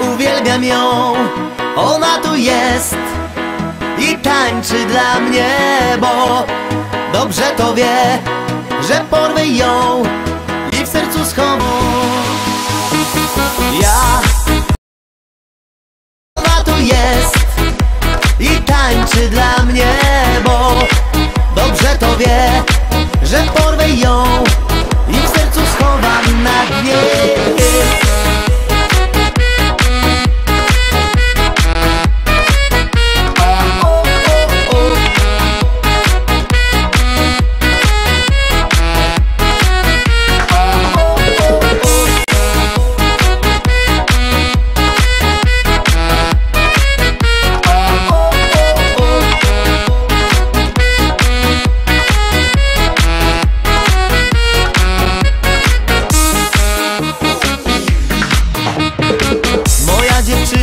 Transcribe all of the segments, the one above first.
uwielbiam ją. Ona tu jest i tańczy dla mnie Bo dobrze to wie, że porwę ją i w sercu schowam Ja. Ona tu jest i tańczy dla mnie Bo dobrze to wie, że porwę ją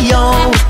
yo